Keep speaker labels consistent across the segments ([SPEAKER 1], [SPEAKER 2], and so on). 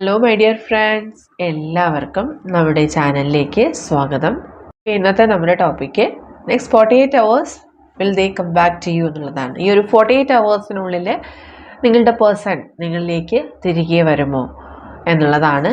[SPEAKER 1] Hello my dear friends എല്ലാവർക്കും നമ്മുടെ ചാനലിലേക്ക് സ്വാഗതം. ഇന്നത്തെ നമ്മുടെ topic next forty eight hours will they come back to you എന്നുള്ളതാണ്. ഈ ഒരു ഫോർട്ടി എയ്റ്റ് അവേഴ്സിനുള്ളിൽ നിങ്ങളുടെ പേഴ്സൺ നിങ്ങളിലേക്ക് തിരികെ വരുമോ എന്നുള്ളതാണ്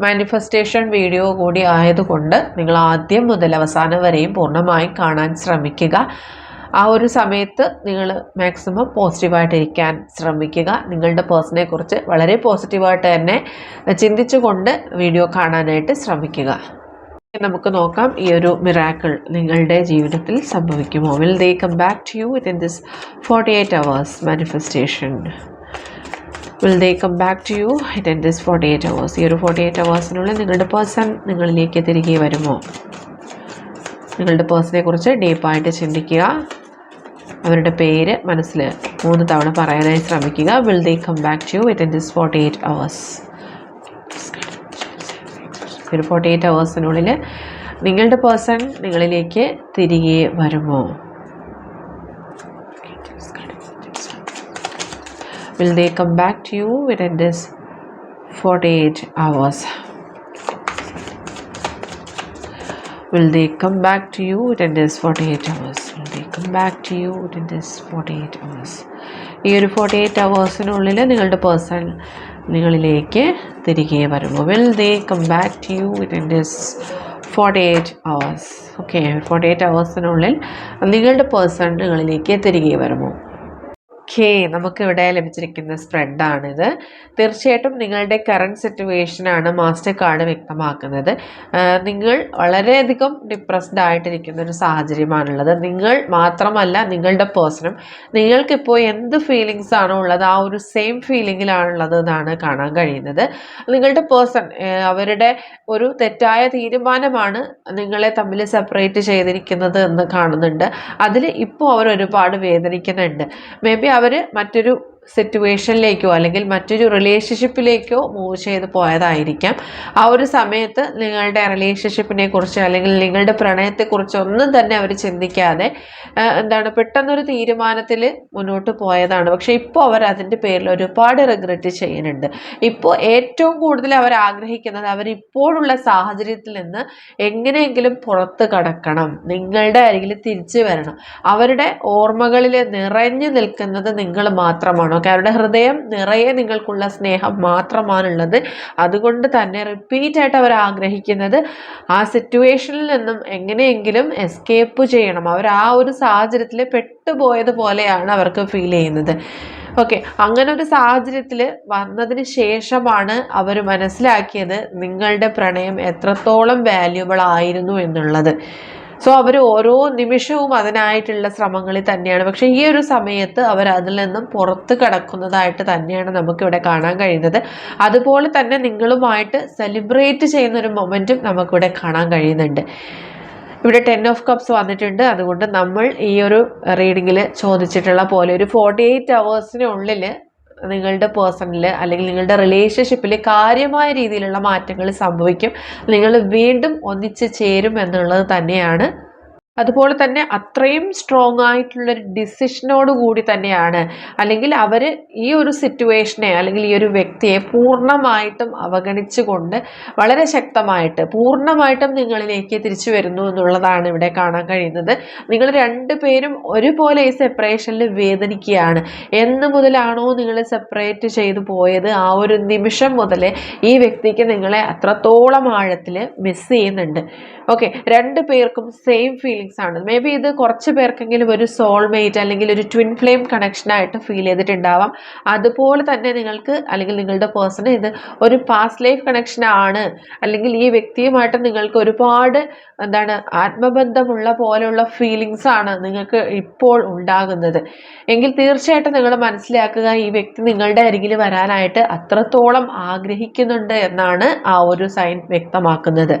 [SPEAKER 1] മാനിഫെസ്റ്റേഷൻ വീഡിയോ കൂടി ആയതുകൊണ്ട് നിങ്ങൾ ആദ്യം മുതൽ അവസാനം വരെയും പൂർണമായും കാണാൻ ശ്രമിക്കുക. ആ ഒരു സമയത്ത് നിങ്ങൾ മാക്സിമം പോസിറ്റീവായിട്ടിരിക്കാൻ ശ്രമിക്കുക. നിങ്ങളുടെ പേഴ്സണെ കുറിച്ച് വളരെ പോസിറ്റീവായിട്ട് തന്നെ ചിന്തിച്ചുകൊണ്ട് വീഡിയോ കാണാനായിട്ട് ശ്രമിക്കുക. നമുക്ക് നോക്കാം ഈ ഒരു മിറാക്കിൾ നിങ്ങളുടെ ജീവിതത്തിൽ സംഭവിക്കുമോ? Will they come back to you within this forty eight hours manifestation will they come back to you it in this forty eight hours ഈ ഒരു ഫോർട്ടി എയ്റ്റ് അവേഴ്സിനുള്ളിൽ നിങ്ങളുടെ പേഴ്സൺ നിങ്ങളിലേക്ക് തിരികെ വരുമോ? നിങ്ങളുടെ പേഴ്സണെ കുറിച്ച് ഡീപ്പായിട്ട് ചിന്തിക്കുക. അവരുടെ പേര് മനസ്സിൽ മൂന്ന് തവണ പറയാനായി ശ്രമിക്കുക. Will they come back to you within this forty eight hours ഒരു ഫോർട്ടി എയ്റ്റ് അവേഴ്സിനുള്ളിൽ നിങ്ങളുടെ പേഴ്സൺ നിങ്ങളിലേക്ക് തിരികെ വരുമോ? Will they come back to you within this 48 hours? Will they come back to you within this 48 hours? Will they come back to you within this 48 hours? ഈ ഒരു forty eight അവേഴ്സിനുള്ളിൽ നിങ്ങളുടെ person നിങ്ങളിലേക്ക് തിരികെ വരുമോ will they come back to you within this forty eight hours okay forty eight അവേഴ്സിനുള്ളിൽ നിങ്ങളുടെ person നിങ്ങളിലേക്ക് തിരികെ വരുമോ ഓക്കെ നമുക്കിവിടെ ലഭിച്ചിരിക്കുന്ന സ്പ്രെഡാണിത് തീർച്ചയായിട്ടും നിങ്ങളുടെ കറണ്ട് സിറ്റുവേഷനാണ് മാസ്റ്റർ കാർഡ് വ്യക്തമാക്കുന്നത്. നിങ്ങൾ വളരെയധികം ഡിപ്രസ്ഡ് ആയിട്ടിരിക്കുന്ന ഒരു സാഹചര്യമാണുള്ളത്. നിങ്ങൾ മാത്രമല്ല നിങ്ങളുടെ പേഴ്സണും നിങ്ങൾക്കിപ്പോൾ എന്ത് ഫീലിങ്സ് ആണോ ഉള്ളത് ആ ഒരു സെയിം ഫീലിങ്ങിലാണുള്ളത് എന്നാണ് കാണാൻ കഴിയുന്നത്. നിങ്ങളുടെ പേഴ്സൺ അവരുടെ ഒരു തെറ്റായ തീരുമാനമാണ് നിങ്ങളെ തമ്മിൽ സെപ്പറേറ്റ് ചെയ്തിരിക്കുന്നത് എന്ന് കാണുന്നുണ്ട്. അതിൽ ഇപ്പോൾ അവർ ഒരുപാട് വേദനിക്കുന്നുണ്ട്. മേ ബി അവർ മറ്റൊരു സിറ്റുവേഷനിലേക്കോ അല്ലെങ്കിൽ മറ്റൊരു റിലേഷൻഷിപ്പിലേക്കോ മൂവ് ചെയ്ത് പോയതായിരിക്കാം. ആ ഒരു സമയത്ത് നിങ്ങളുടെ റിലേഷൻഷിപ്പിനെ കുറിച്ച് അല്ലെങ്കിൽ നിങ്ങളുടെ പ്രണയത്തെക്കുറിച്ച് ഒന്നും തന്നെ അവർ ചിന്തിക്കാതെ എന്താണ് പെട്ടെന്നൊരു തീരുമാനത്തിൽ മുന്നോട്ട് പോയതാണ്. പക്ഷെ ഇപ്പോൾ അവർ അതിന്റെ പേരിൽ ഒരുപാട് റിഗ്രറ്റ് ചെയ്യുന്നുണ്ട്. ഇപ്പോൾ ഏറ്റവും കൂടുതൽ അവർ ആഗ്രഹിക്കുന്നത് അവരിപ്പോഴുള്ള സാഹചര്യത്തിൽ നിന്ന് എങ്ങനെയെങ്കിലും പുറത്ത് കടക്കണം. നിങ്ങളുടെ അരികിൽ തിരിച്ചു വരണം. അവരുടെ ഓർമ്മകളിൽ നിറഞ്ഞു നിൽക്കുന്നത് നിങ്ങൾ മാത്രമാണ്? ഓക്കെ അവരുടെ ഹൃദയം നിറയെ നിങ്ങൾക്കുള്ള സ്നേഹം മാത്രമാണുള്ളത്. അതുകൊണ്ട് തന്നെ റിപ്പീറ്റ് ആയിട്ട് അവർ ആഗ്രഹിക്കുന്നത് ആ സിറ്റുവേഷനിൽ നിന്നും എങ്ങനെയെങ്കിലും എസ്കേപ്പ് ചെയ്യണം. അവർ ആ ഒരു സാഹചര്യത്തിൽ പെട്ടുപോയതുപോലെയാണ് അവർക്ക് ഫീൽ ചെയ്യുന്നത്. ഓക്കെ അങ്ങനെ ഒരു സാഹചര്യത്തിൽ വന്നതിന് ശേഷമാണ് അവർ മനസ്സിലാക്കിയത് നിങ്ങളുടെ പ്രണയം എത്രത്തോളം വാല്യുബിൾ ആയിരുന്നു എന്നുള്ളത്. സോ അവർ ഓരോ നിമിഷവും അതിനായിട്ടുള്ള ശ്രമങ്ങളിൽ തന്നെയാണ്. പക്ഷേ ഈ ഒരു സമയത്ത് അവർ അതിൽ നിന്നും പുറത്ത് കടക്കുന്നതായിട്ട് തന്നെയാണ് നമുക്കിവിടെ കാണാൻ കഴിയുന്നത്. അതുപോലെ തന്നെ നിങ്ങളുമായിട്ട് സെലിബ്രേറ്റ് ചെയ്യുന്ന ഒരു മൊമെന്റും നമുക്കിവിടെ കാണാൻ കഴിയുന്നുണ്ട്. ഇവിടെ ടെൻ ഓഫ് കപ്സ് വന്നിട്ടുണ്ട്. അതുകൊണ്ട് നമ്മൾ ഈ ഒരു റീഡിങ്ങിൽ ചോദിച്ചിട്ടുള്ള പോലെ ഒരു ഫോർട്ടി എയ്റ്റ് അവേഴ്സിനുള്ളിൽ നിങ്ങളുടെ പേഴ്സണിൽ അല്ലെങ്കിൽ നിങ്ങളുടെ റിലേഷൻഷിപ്പിൽ കാര്യമായ രീതിയിലുള്ള മാറ്റങ്ങൾ സംഭവിക്കും. നിങ്ങൾ വീണ്ടും ഒന്നിച്ച് ചേരും എന്നുള്ളത് തന്നെയാണ് അതുപോലെ തന്നെ അത്രയും സ്ട്രോങ് ആയിട്ടുള്ളൊരു ഡിസിഷനോട് കൂടി തന്നെയാണ്. അല്ലെങ്കിൽ അവർ ഈ ഒരു സിറ്റുവേഷനെ അല്ലെങ്കിൽ ഈ ഒരു വ്യക്തിയെ പൂർണമായിട്ടും അവഗണിച്ചുകൊണ്ട് വളരെ ശക്തമായിട്ട് പൂർണമായിട്ടും നിങ്ങളിലേക്ക് തിരിച്ചു വരുന്നു എന്നുള്ളതാണ് ഇവിടെ കാണാൻ കഴിയുന്നത്. നിങ്ങൾ രണ്ടുപേരും ഒരുപോലെ ഈ സെപ്പറേഷനിൽ വേദനിക്കുകയാണ്. എന്ന് മുതലാണോ നിങ്ങൾ സെപ്പറേറ്റ് ചെയ്തു പോയത്? ആ ഒരു നിമിഷം മുതൽ ഈ വ്യക്തിക്ക് നിങ്ങളെ അത്രത്തോളം ആഴത്തിൽ മിസ് ചെയ്യുന്നുണ്ട്. ഓക്കെ രണ്ടു പേർക്കും സെയിം ഫീലിങ്സ് ആണ്. മേ ബി ഇത് കുറച്ച് പേർക്കെങ്കിലും ഒരു സോൾമേറ്റ് അല്ലെങ്കിൽ ഒരു ട്വിൻ ഫ്ലെയിം കണക്ഷനായിട്ട് ഫീൽ ചെയ്തിട്ടുണ്ടാവാം. അതുപോലെ തന്നെ നിങ്ങൾക്ക് അല്ലെങ്കിൽ നിങ്ങളുടെ പേഴ്സണ് ഇത് ഒരു പാസ്റ്റ് ലൈഫ് കണക്ഷൻ ആണ്. അല്ലെങ്കിൽ ഈ വ്യക്തിയുമായിട്ട് നിങ്ങൾക്ക് ഒരുപാട് എന്താണ് ആത്മബന്ധമുള്ള പോലെയുള്ള ഫീലിങ്സ് ആണ് നിങ്ങൾക്ക് ഇപ്പോൾ ഉണ്ടാകുന്നത്. എങ്കിൽ തീർച്ചയായിട്ടും നിങ്ങൾ മനസ്സിലാക്കുക ഈ വ്യക്തി നിങ്ങളുടെ അരികിൽ വരാനായിട്ട് അത്രത്തോളം ആഗ്രഹിക്കുന്നുണ്ട് എന്നാണ് ആ ഒരു സൈൻ വ്യക്തമാക്കുന്നത്.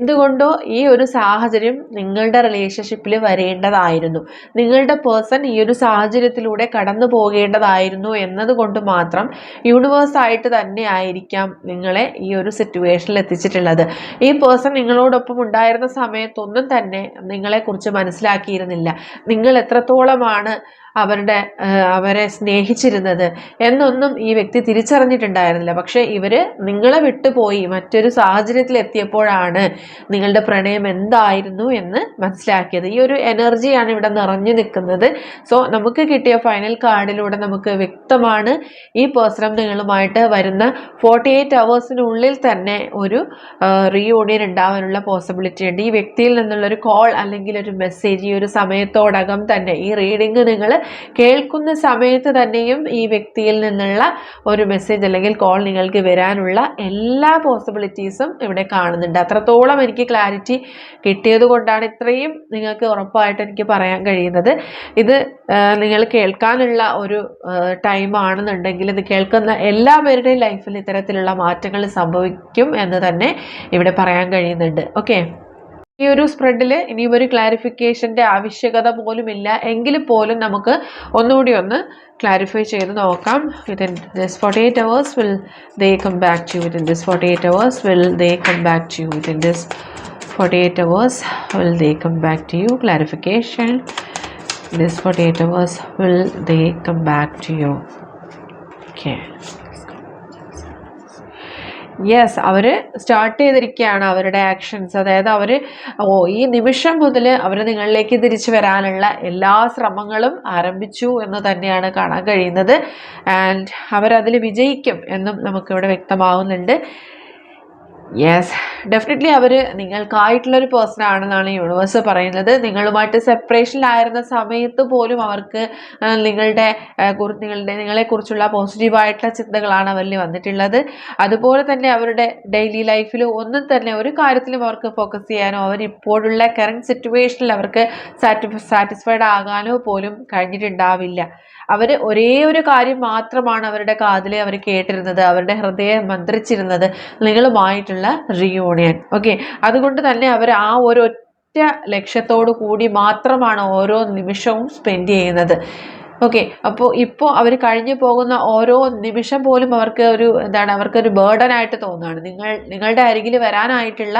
[SPEAKER 1] എന്തുകൊണ്ടോ ഈ ഒരു സാഹചര്യം നിങ്ങളുടെ റിലേഷൻഷിപ്പിൽ വരേണ്ടതായിരുന്നു. നിങ്ങളുടെ പേഴ്സൺ ഈ ഒരു സാഹചര്യത്തിലൂടെ കടന്നു പോകേണ്ടതായിരുന്നു എന്നതുകൊണ്ട് മാത്രം യൂണിവേഴ്സായിട്ട് തന്നെ ആയിരിക്കാം നിങ്ങളെ ഈ ഒരു സിറ്റുവേഷനിൽ എത്തിച്ചിട്ടുള്ളത്. ഈ പേഴ്സൺ നിങ്ങളോടൊപ്പം ഉണ്ടായിരുന്ന സമയത്തൊന്നും തന്നെ നിങ്ങളെക്കുറിച്ച് മനസ്സിലാക്കിയിരുന്നില്ല. നിങ്ങൾ എത്രത്തോളമാണ് അവരുടെ അവരെ സ്നേഹിച്ചിരുന്നത് എന്നൊന്നും ഈ വ്യക്തി തിരിച്ചറിഞ്ഞിട്ടുണ്ടായിരുന്നില്ല. പക്ഷേ ഇവർ നിങ്ങളെ വിട്ടുപോയി മറ്റൊരു സാഹചര്യത്തിൽ എത്തിയപ്പോഴാണ് നിങ്ങളുടെ പ്രണയം എന്തായിരുന്നു എന്ന് മനസ്സിലാക്കിയത്. ഈ ഒരു എനർജിയാണ് ഇവിടെ നിറഞ്ഞു നിൽക്കുന്നത്. സോ നമുക്ക് കിട്ടിയ ഫൈനൽ കാർഡിലൂടെ നമുക്ക് വ്യക്തമാണ് ഈ പേഴ്സണം നിങ്ങളുമായിട്ട് വരുന്ന ഫോർട്ടി എയ്റ്റ് അവേഴ്സിനുള്ളിൽ തന്നെ ഒരു റീയൂണിയൻ ഉണ്ടാവാനുള്ള പോസിബിലിറ്റി ഉണ്ട്. ഈ വ്യക്തിയിൽ നിന്നുള്ള ഒരു കോൾ അല്ലെങ്കിൽ ഒരു മെസ്സേജ് ഈ ഒരു സമയത്തോടകം തന്നെ ഈ റീഡിങ് നിങ്ങൾ കേൾക്കുന്ന സമയത്ത് തന്നെയും ഈ വ്യക്തിയിൽ നിന്നുള്ള ഒരു മെസ്സേജ് അല്ലെങ്കിൽ കോൾ നിങ്ങൾക്ക് വരാനുള്ള എല്ലാ പോസിബിലിറ്റീസും ഇവിടെ കാണുന്നുണ്ട്. അത്രത്തോളം എനിക്ക് ക്ലാരിറ്റി കിട്ടിയത് കൊണ്ടാണ് ഇത്രയും നിങ്ങൾക്ക് ഉറപ്പായിട്ട് എനിക്ക് പറയാൻ കഴിയുന്നത്. ഇത് നിങ്ങൾ കേൾക്കാനുള്ള ഒരു ടൈം ആണെന്നുണ്ടെങ്കിൽ ഇത് കേൾക്കുന്ന എല്ലാ പേരുടെയും ലൈഫിൽ ഇത്തരത്തിലുള്ള മാറ്റങ്ങൾ സംഭവിക്കും എന്ന് തന്നെ ഇവിടെ പറയാൻ കഴിയുന്നുണ്ട്. ഓക്കെ ഈ ഒരു സ്പ്രെഡിൽ ഇനിയും ഒരു ക്ലാരിഫിക്കേഷന്റെ ആവശ്യകത പോലും ഇല്ല. എങ്കിൽ പോലും നമുക്ക് ഒന്നുകൂടി ഒന്ന് ക്ലാരിഫൈ ചെയ്ത് നോക്കാം. Within this forty eight hours will they come back to within this forty eight hours will they come back to within this forty eight hours will they come back to you clarification this forty eight hours will they come back to you okay yes our start ചെയ്തിരിക്കുകയാണ് അവരുടെ actions അതായത് അവർ ഓ ഈ നിമിഷം മുതൽ അവർ നിങ്ങളിലേക്ക് തിരിച്ചു വരാനുള്ള എല്ലാ ശ്രമങ്ങളും ആരംഭിച്ചു എന്ന് തന്നെയാണ് കാണാൻ കഴിയുന്നത്. ആൻഡ് അവരതിൽ വിജയിക്കും എന്നും നമുക്കിവിടെ വ്യക്തമാവുന്നുണ്ട്. യെസ് ഡെഫിനറ്റ്ലി അവർ നിങ്ങൾക്കായിട്ടുള്ളൊരു പേഴ്സൺ ആണെന്നാണ് യൂണിവേഴ്സ് പറയുന്നത്. നിങ്ങളുമായിട്ട് സെപ്പറേഷനിലായിരുന്ന സമയത്ത് പോലും അവർക്ക് നിങ്ങളുടെ നിങ്ങളുടെ നിങ്ങളെക്കുറിച്ചുള്ള പോസിറ്റീവായിട്ടുള്ള ചിന്തകളാണ് അവരിൽ വന്നിട്ടുള്ളത്. അതുപോലെ തന്നെ അവരുടെ ഡെയിലി ലൈഫിൽ ഒന്നും തന്നെ ഒരു കാര്യത്തിലും അവർക്ക് ഫോക്കസ് ചെയ്യാനോ അവരിപ്പോഴുള്ള കറണ്ട് സിറ്റുവേഷനിൽ അവർക്ക് സാറ്റിസ്ഫൈഡ് ആകാനോ പോലും കഴിഞ്ഞിട്ടുണ്ടാവില്ല. അവർ ഒരേ ഒരു കാര്യം മാത്രമാണ് അവരുടെ കാതിലെ അവർ കേട്ടിരുന്നത്. അവരുടെ ഹൃദയം മന്ത്രിച്ചിരുന്നത്. നിങ്ങളുമായിട്ടുള്ള റിയൂണിയൻ ഓക്കെ അതുകൊണ്ട് തന്നെ അവർ ആ ഒരു ഒറ്റ ലക്ഷ്യത്തോടു കൂടി മാത്രമാണ് ഓരോ നിമിഷവും സ്പെൻഡ് ചെയ്യുന്നത്. ഓക്കെ അപ്പോൾ ഇപ്പോൾ അവർ കഴിഞ്ഞു പോകുന്ന ഓരോ നിമിഷം പോലും അവർക്ക് ഒരു എന്താണ് അവർക്കൊരു ബേർഡനായിട്ട് തോന്നുകയാണ്. നിങ്ങൾ നിങ്ങളുടെ അരികിൽ വരാനായിട്ടുള്ള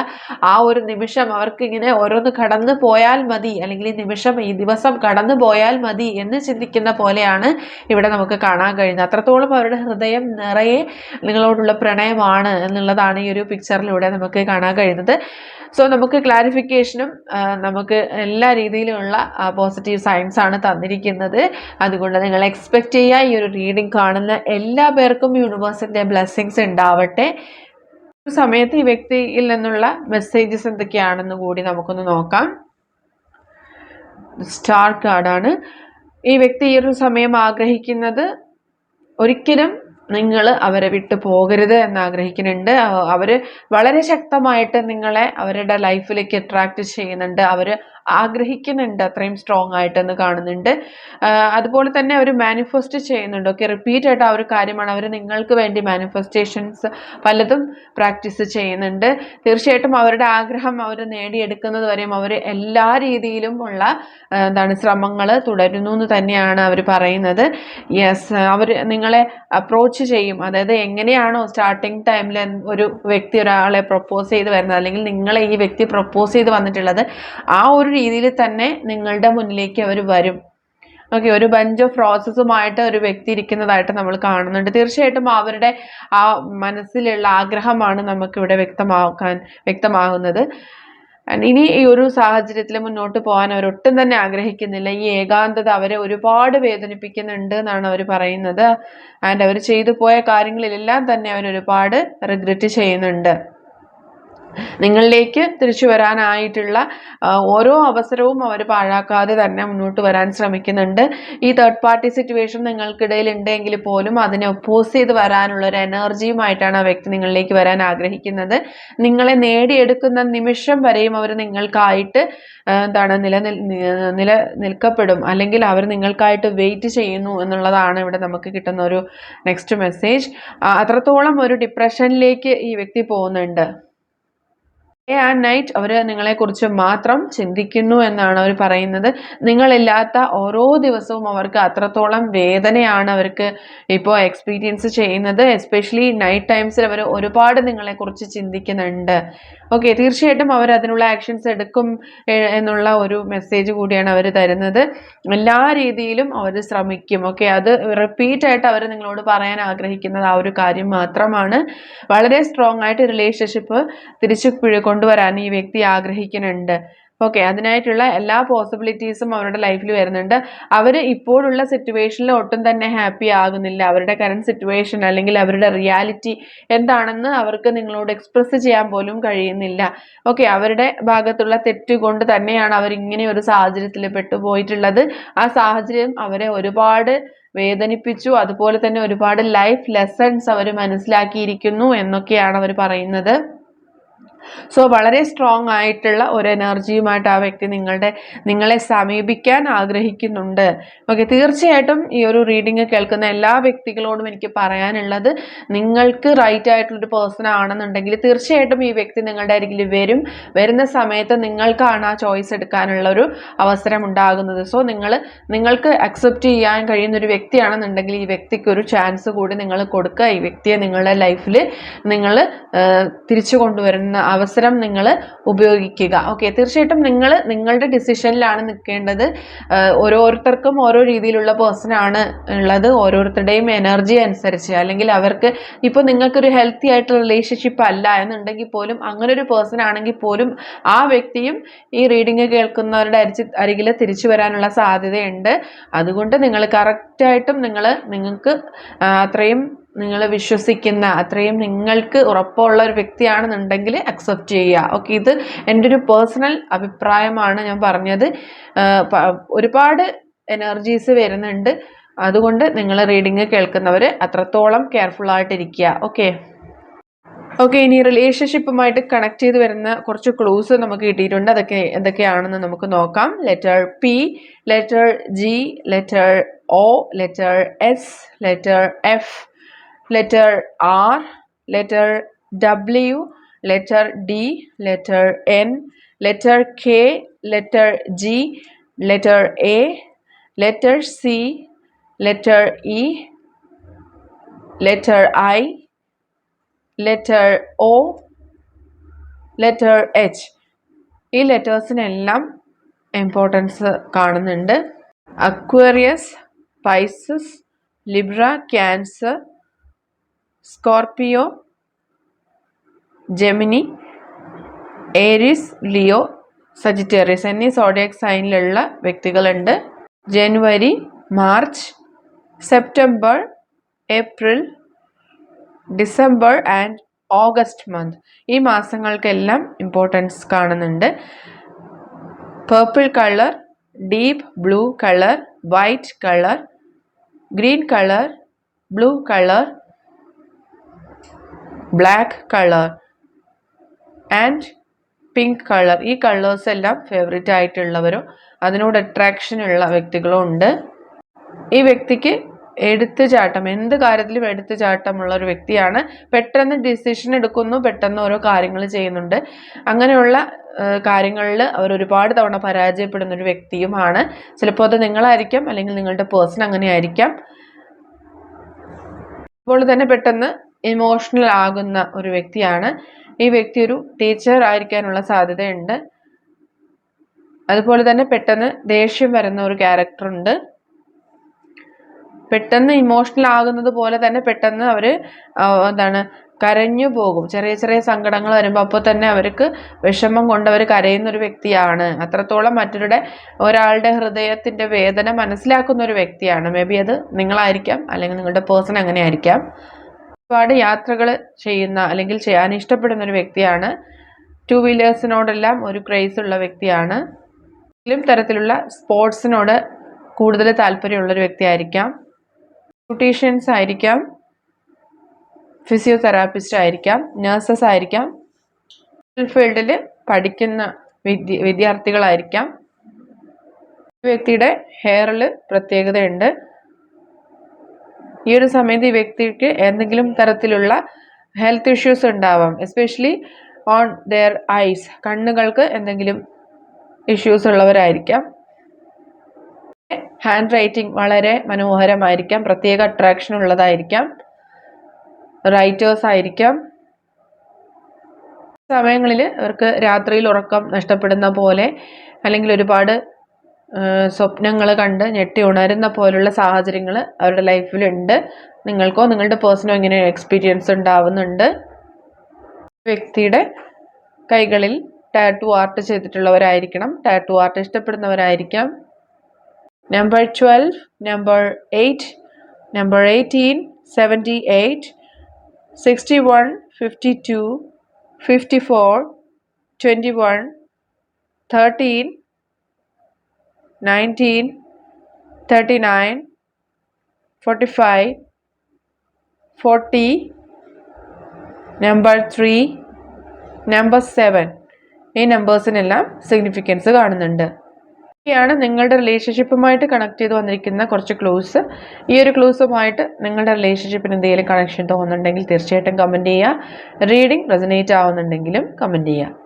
[SPEAKER 1] ആ ഒരു നിമിഷം അവർക്ക് ഇങ്ങനെ ഓരോന്ന് കടന്നു പോയാൽ മതി അല്ലെങ്കിൽ ഈ നിമിഷം ഈ ദിവസം കടന്നു പോയാൽ മതി എന്ന് ചിന്തിക്കുന്ന പോലെയാണ് ഇവിടെ നമുക്ക് കാണാൻ കഴിയുന്നത്. അത്രത്തോളം അവരുടെ ഹൃദയം നിറയെ നിങ്ങളോടുള്ള പ്രണയമാണ് എന്നുള്ളതാണ് ഈ ഒരു പിക്ചറിലൂടെ നമുക്ക് കാണാൻ കഴിയുന്നത്. സോ നമുക്ക് ക്ലാരിഫിക്കേഷനും നമുക്ക് എല്ലാ രീതിയിലുമുള്ള പോസിറ്റീവ് സയൻസ് ആണ് തന്നിരിക്കുന്നത്. അതുകൊണ്ട് നിങ്ങൾ എക്സ്പെക്റ്റ് ചെയ്യുക ഈ ഒരു റീഡിംഗ് കാണുന്ന എല്ലാ പേർക്കും യൂണിവേഴ്സിന്റെ ബ്ലെസ്സിങ്സ് ഉണ്ടാവട്ടെ. സമയത്ത് ഈ വ്യക്തിയിൽ നിന്നുള്ള മെസ്സേജസ് എന്തൊക്കെയാണെന്ന് കൂടി നമുക്കൊന്ന് നോക്കാം. സ്റ്റാർ കാർഡാണ് ഈ വ്യക്തി ഈ ഒരു സമയം ആഗ്രഹിക്കുന്നത് ഒരിക്കലും നിങ്ങൾ അവരെ വിട്ടു പോകരുത് എന്ന് ആഗ്രഹിക്കുന്നുണ്ട് അവർ വളരെ ശക്തമായിട്ട് നിങ്ങളെ അവരുടെ ലൈഫിലേക്ക് അട്രാക്റ്റ് ചെയ്യുന്നുണ്ട്. അവർ ആഗ്രഹിക്കുന്നുണ്ട്. അത്രയും സ്ട്രോങ് ആയിട്ടെന്ന് കാണുന്നുണ്ട്. അതുപോലെ തന്നെ അവർ മാനിഫെസ്റ്റ് ചെയ്യുന്നുണ്ട്. ഓക്കെ റിപ്പീറ്റ് ആയിട്ട് ആ ഒരു കാര്യമാണ് അവർ നിങ്ങൾക്ക് വേണ്ടി മാനിഫെസ്റ്റേഷൻസ് പലതും പ്രാക്ടീസ് ചെയ്യുന്നുണ്ട്. തീർച്ചയായിട്ടും അവരുടെ ആഗ്രഹം അവർ നേടിയെടുക്കുന്നത് വരെയും അവർ എല്ലാ രീതിയിലും ഉള്ള എന്താണ് ശ്രമങ്ങൾ തുടരുന്നു എന്ന് തന്നെയാണ് അവർ പറയുന്നത്. യെസ് അവർ നിങ്ങളെ അപ്രോച്ച് ചെയ്യും. അതായത് എങ്ങനെയാണോ സ്റ്റാർട്ടിങ് ടൈമിൽ ഒരു വ്യക്തി ഒരാളെ പ്രപ്പോസ് ചെയ്ത് വരുന്നത് അല്ലെങ്കിൽ നിങ്ങളെ ഈ വ്യക്തി പ്രപ്പോസ് ചെയ്ത് വന്നിട്ടുള്ളത് ആ ഒരു രീതിയിൽ തന്നെ നിങ്ങളുടെ മുന്നിലേക്ക് അവർ വരും. ഓക്കെ ഒരു ബഞ്ച് ഓഫ് പ്രോസസ്സുമായിട്ട് ഒരു വ്യക്തി ഇരിക്കുന്നതായിട്ട് നമ്മൾ കാണുന്നുണ്ട്. തീർച്ചയായിട്ടും അവരുടെ ആ മനസ്സിലുള്ള ആഗ്രഹമാണ് നമുക്കിവിടെ വ്യക്തമാക്കാൻ വ്യക്തമാകുന്നത്. ഇനി ഈ ഒരു സാഹചര്യത്തിൽ മുന്നോട്ട് പോകാൻ അവർ ഒട്ടും തന്നെ ആഗ്രഹിക്കുന്നില്ല. ഈ ഏകാന്തത അവരെ ഒരുപാട് വേദനിപ്പിക്കുന്നുണ്ട് എന്നാണ് അവർ പറയുന്നത്. ആൻഡ് അവർ ചെയ്തു പോയ കാര്യങ്ങളിലെല്ലാം തന്നെ അവർ ഒരുപാട് റിഗ്രറ്റ് ചെയ്യുന്നുണ്ട്. നിങ്ങളിലേക്ക് തിരിച്ചു വരാനായിട്ടുള്ള ഓരോ അവസരവും അവർ പാഴാക്കാതെ തന്നെ മുന്നോട്ട് വരാൻ ശ്രമിക്കുന്നുണ്ട്. ഈ തേർഡ് പാർട്ടി സിറ്റുവേഷൻ നിങ്ങൾക്കിടയിൽ ഉണ്ടെങ്കിൽ പോലും അതിനെ ഒപ്പോസ് ചെയ്ത് വരാനുള്ള ഒരു എനർജിയുമായിട്ടാണ് ആ വ്യക്തി നിങ്ങളിലേക്ക് വരാൻ ആഗ്രഹിക്കുന്നത്. നിങ്ങളെ നേടിയെടുക്കുന്ന നിമിഷം വരെയും അവർ നിങ്ങൾക്കായിട്ട് എന്താണ് നിലനിൽ നില നിൽക്കപ്പെടും. അല്ലെങ്കിൽ അവർ നിങ്ങൾക്കായിട്ട് വെയിറ്റ് ചെയ്യുന്നു എന്നുള്ളതാണ് ഇവിടെ നമുക്ക് കിട്ടുന്ന ഒരു നെക്സ്റ്റ് മെസ്സേജ് അത്രത്തോളം ഒരു ഡിപ്രഷനിലേക്ക് ഈ വ്യക്തി പോകുന്നുണ്ട്. ഡേ ആൻഡ് നൈറ്റ് അവർ നിങ്ങളെക്കുറിച്ച് മാത്രം ചിന്തിക്കുന്നു എന്നാണ് അവർ പറയുന്നത്. നിങ്ങളില്ലാത്ത ഓരോ ദിവസവും അവർക്ക് അത്രത്തോളം വേദനയാണ് അവർക്ക് ഇപ്പോൾ എക്സ്പീരിയൻസ് ചെയ്യുന്നത്. എസ്പെഷ്യലി നൈറ്റ് ടൈംസിൽ അവർ ഒരുപാട് നിങ്ങളെക്കുറിച്ച് ചിന്തിക്കുന്നുണ്ട്. ഓക്കെ തീർച്ചയായിട്ടും അവർ അതിനുള്ള ആക്ഷൻസ് എടുക്കും എന്നുള്ള ഒരു മെസ്സേജ് കൂടിയാണ് അവർ തരുന്നത്. എല്ലാ രീതിയിലും അവർ ശ്രമിക്കും. ഓക്കെ അത് റിപ്പീറ്റ് ആയിട്ട് അവർ നിങ്ങളോട് പറയാൻ ആഗ്രഹിക്കുന്നത് ആ ഒരു കാര്യം മാത്രമാണ്. വളരെ സ്ട്രോങ് ആയിട്ട് റിലേഷൻഷിപ്പ് തിരിച്ചു കൊണ്ടുവരാൻ ഈ വ്യക്തി ആഗ്രഹിക്കുന്നുണ്ട്. ഓക്കെ അതിനായിട്ടുള്ള എല്ലാ പോസിബിലിറ്റീസും അവരുടെ ലൈഫിൽ വരുന്നുണ്ട്. അവർ ഇപ്പോഴുള്ള സിറ്റുവേഷനിൽ ഒട്ടും തന്നെ ഹാപ്പി ആകുന്നില്ല. അവരുടെ കറണ്ട് സിറ്റുവേഷൻ അല്ലെങ്കിൽ അവരുടെ റിയാലിറ്റി എന്താണെന്ന് അവർക്ക് നിങ്ങളോട് എക്സ്പ്രസ് ചെയ്യാൻ പോലും കഴിയുന്നില്ല. ഓക്കെ അവരുടെ ഭാഗത്തുള്ള തെറ്റ് കൊണ്ട് തന്നെയാണ് അവർ ഇങ്ങനെ ഒരു സാഹചര്യത്തിൽ പെട്ടുപോയിട്ടുള്ളത് ആ സാഹചര്യം അവരെ ഒരുപാട് വേദനിപ്പിച്ചു. അതുപോലെ തന്നെ ഒരുപാട് ലൈഫ് ലെസൺസ് അവർ മനസ്സിലാക്കിയിരിക്കുന്നു എന്നൊക്കെയാണ് അവർ പറയുന്നത്. സോ വളരെ സ്ട്രോങ് ആയിട്ടുള്ള ഒരു എനർജിയുമായിട്ട് ആ വ്യക്തി നിങ്ങളുടെ നിങ്ങളെ സമീപിക്കാൻ ആഗ്രഹിക്കുന്നുണ്ട്. ഓക്കെ തീർച്ചയായിട്ടും ഈ ഒരു റീഡിങ് കേൾക്കുന്ന എല്ലാ വ്യക്തികളോടും എനിക്ക് പറയാനുള്ളത് നിങ്ങൾക്ക് റൈറ്റ് ആയിട്ടുള്ളൊരു പേഴ്സൺ ആണെന്നുണ്ടെങ്കിൽ തീർച്ചയായിട്ടും ഈ വ്യക്തി നിങ്ങളുടെ അരികിൽ വരും. വരുന്ന സമയത്ത് നിങ്ങൾക്കാണ് ആ ചോയ്സ് എടുക്കാനുള്ള ഒരു അവസരം ഉണ്ടാകുന്നത്. സോ നിങ്ങൾ നിങ്ങൾക്ക് അക്സെപ്റ്റ് ചെയ്യാൻ കഴിയുന്ന ഒരു വ്യക്തിയാണെന്നുണ്ടെങ്കിൽ ഈ വ്യക്തിക്ക് ഒരു ചാൻസ് കൂടി നിങ്ങൾ കൊടുക്കുക. ഈ വ്യക്തിയെ നിങ്ങളുടെ ലൈഫിൽ നിങ്ങൾ തിരിച്ചു കൊണ്ടുവരുന്ന അവസരം നിങ്ങൾ ഉപയോഗിക്കുക. ഓക്കെ തീർച്ചയായിട്ടും നിങ്ങൾ നിങ്ങളുടെ ഡിസിഷനിലാണ് നിൽക്കേണ്ടത് ഓരോരുത്തർക്കും ഓരോ രീതിയിലുള്ള പേഴ്സൺ ആണ് ഉള്ളത്. ഓരോരുത്തരുടെയും എനർജി അനുസരിച്ച്. അല്ലെങ്കിൽ അവർക്ക് ഇപ്പോൾ നിങ്ങൾക്കൊരു ഹെൽത്തി ആയിട്ടുള്ള റിലേഷൻഷിപ്പ് അല്ല എന്നുണ്ടെങ്കിൽ പോലും അങ്ങനെ ഒരു പേഴ്സൺ ആണെങ്കിൽ പോലും ആ വ്യക്തിയും ഈ റീഡിങ് കേൾക്കുന്നവരുടെ അരിച്ച് അരികിൽ തിരിച്ചു വരാനുള്ള സാധ്യതയുണ്ട്. അതുകൊണ്ട് നിങ്ങൾ കറക്റ്റായിട്ടും നിങ്ങൾ നിങ്ങൾക്ക് അത്രയും നിങ്ങൾ വിശ്വസിക്കുന്ന അത്രയും നിങ്ങൾക്ക് ഉറപ്പുള്ള ഒരു വ്യക്തിയാണെന്നുണ്ടെങ്കിൽ അക്സെപ്റ്റ് ചെയ്യുക. ഓക്കെ ഇത് എന്റെ ഒരു പേഴ്സണൽ അഭിപ്രായമാണ് ഞാൻ പറഞ്ഞത്. ഒരുപാട് എനർജീസ് വരുന്നുണ്ട്. അതുകൊണ്ട് നിങ്ങൾ റീഡിങ് കേൾക്കുന്നവർ അത്രത്തോളം കെയർഫുൾ ആയിട്ടിരിക്കുക. ഓക്കെ ഓക്കെ ഇനി റിലേഷൻഷിപ്പുമായിട്ട് കണക്ട് ചെയ്ത് വരുന്ന കുറച്ച് ക്ലൂസ് നമുക്ക് കിട്ടിയിട്ടുണ്ട്. അതൊക്കെ എന്തൊക്കെയാണെന്ന് നമുക്ക് നോക്കാം. Letter P letter G letter O letter S letter F letter R, letter W, letter D, letter N, letter K, letter G, letter A, letter C, letter E, letter I, letter O, letter H ഈ ലെറ്റേഴ്സിനെല്ലാം importance കാണുന്നുണ്ട് Aquarius Pisces Libra Cancer Scorpio Gemini Aries Leo Sagittarius എന്നീ zodiac സൈനിലുള്ള വ്യക്തികളുണ്ട്. January March September April December and August month. ഈ മാസങ്ങൾക്കെല്ലാം importance കാണുന്നുണ്ട്. Purple colour deep blue colour white colour green colour blue colour black colour and pink colour ഈ colours എല്ലാം favourite ആയിട്ടുള്ളവരും അതിനോട് attraction ഉള്ള വ്യക്തികളും ഉണ്ട്. ഈ വ്യക്തിക്ക് എടുത്തു ചാട്ടം എന്ത് കാര്യത്തിലും എടുത്തു ചാട്ടമുള്ള ഒരു വ്യക്തിയാണ്. പെട്ടെന്ന് ഡിസിഷൻ എടുക്കുന്നു പെട്ടെന്ന് ഓരോ കാര്യങ്ങൾ ചെയ്യുന്നുണ്ട്. അങ്ങനെയുള്ള കാര്യങ്ങളിൽ അവർ ഒരുപാട് തവണ പരാജയപ്പെടുന്ന ഒരു വ്യക്തിയുമാണ്. ചിലപ്പോൾ അത് നിങ്ങളായിരിക്കാം അല്ലെങ്കിൽ നിങ്ങളുടെ പേഴ്സൺ അങ്ങനെയായിരിക്കാം. അപ്പോൾ തന്നെ പെട്ടെന്ന് ഇമോഷണൽ ആകുന്ന ഒരു വ്യക്തിയാണ്. ഈ വ്യക്തി ഒരു ടീച്ചർ ആയിരിക്കാനുള്ള സാധ്യതയുണ്ട്. അതുപോലെ തന്നെ പെട്ടെന്ന് ദേഷ്യം വരുന്ന ഒരു ക്യാരക്ടറുണ്ട് പെട്ടെന്ന് ഇമോഷണൽ ആകുന്നത് പോലെ തന്നെ പെട്ടെന്ന് അവർ എന്താണ് കരഞ്ഞു പോകും. ചെറിയ ചെറിയ സങ്കടങ്ങൾ വരുമ്പോൾ അപ്പോൾ തന്നെ അവർക്ക് വിഷമം കൊണ്ട് അവർ കരയുന്ന ഒരു വ്യക്തിയാണ്. അത്രത്തോളം മറ്റൊരുടെ ഒരാളുടെ ഹൃദയത്തിന്റെ വേദന മനസ്സിലാക്കുന്ന ഒരു വ്യക്തിയാണ്. മേ ബി അത് നിങ്ങളായിരിക്കാം അല്ലെങ്കിൽ നിങ്ങളുടെ പേഴ്സൺ അങ്ങനെ ആയിരിക്കാം. ഒരുപാട് യാത്രകൾ ചെയ്യുന്ന അല്ലെങ്കിൽ ചെയ്യാൻ ഇഷ്ടപ്പെടുന്ന ഒരു വ്യക്തിയാണ്. ടു വീലേഴ്സിനോടെല്ലാം ഒരു ക്രേസ് ഉള്ള വ്യക്തിയാണ്. ഏതെങ്കിലും തരത്തിലുള്ള സ്പോർട്സിനോട് കൂടുതൽ താല്പര്യമുള്ളൊരു വ്യക്തിയായിരിക്കാം. ബ്യൂട്ടീഷ്യൻസ് ആയിരിക്കാം. ഫിസിയോതെറാപ്പിസ്റ്റ് ആയിരിക്കാം. നഴ്സസ് ആയിരിക്കാം. ഫീൽഡിൽ പഠിക്കുന്ന വിദ്യ വിദ്യാർത്ഥികളായിരിക്കാം. വ്യക്തിയുടെ ഹെയറിൽ പ്രത്യേകതയുണ്ട്. ഈ ഒരു സമയത്ത് ഈ വ്യക്തിക്ക് എന്തെങ്കിലും തരത്തിലുള്ള ഹെൽത്ത് ഇഷ്യൂസ് ഉണ്ടാവാം എസ്പെഷ്യലി ഓൺ ദെയർ ഐസ് കണ്ണുകൾക്ക് എന്തെങ്കിലും ഇഷ്യൂസ് ഉള്ളവരായിരിക്കാം. ഹാൻഡ് റൈറ്റിംഗ് വളരെ മനോഹരമായിരിക്കാം പ്രത്യേക അട്രാക്ഷൻ ഉള്ളതായിരിക്കാം റൈറ്റേഴ്സ് ആയിരിക്കാം. സമയങ്ങളിൽ അവർക്ക് രാത്രിയിൽ ഉറക്കം നഷ്ടപ്പെടുന്ന പോലെ അല്ലെങ്കിൽ ഒരുപാട് സ്വപ്നങ്ങൾ കണ്ട് ഞെട്ടി ഉണരുന്ന പോലുള്ള സാഹചര്യങ്ങൾ അവരുടെ ലൈഫിലുണ്ട്. നിങ്ങൾക്കോ നിങ്ങളുടെ പേഴ്സണോ ഇങ്ങനെ എക്സ്പീരിയൻസ് ഉണ്ടാവുന്നുണ്ട്. വ്യക്തിയുടെ കൈകളിൽ ടാറ്റു ആർട്ട് ചെയ്തിട്ടുള്ളവരായിരിക്കണം. Tattoo art ഇഷ്ടപ്പെടുന്നവരായിരിക്കാം. Number twelve number eight number eighteen seventy eight sixty one fifty two fifty four twenty one thirteen nineteen thirty nine forty five forty number three number seven. ഈ നമ്പേഴ്സിനെല്ലാം significance കാണുന്നുണ്ട്. ഇതൊക്കെയാണ് നിങ്ങളുടെ റിലേഷൻഷിപ്പുമായിട്ട് connect ചെയ്ത് വന്നിരിക്കുന്ന കുറച്ച് clues ഈ ഒരു ക്ലൂസുമായിട്ട് നിങ്ങളുടെ റിലേഷൻഷിപ്പിന് എന്തെങ്കിലും കണക്ഷൻ തോന്നുന്നുണ്ടെങ്കിൽ തീർച്ചയായിട്ടും കമന്റ് ചെയ്യുക. റീഡിംഗ് റെസനേറ്റ് ആവുന്നുണ്ടെങ്കിലും കമന്റ് ചെയ്യുക.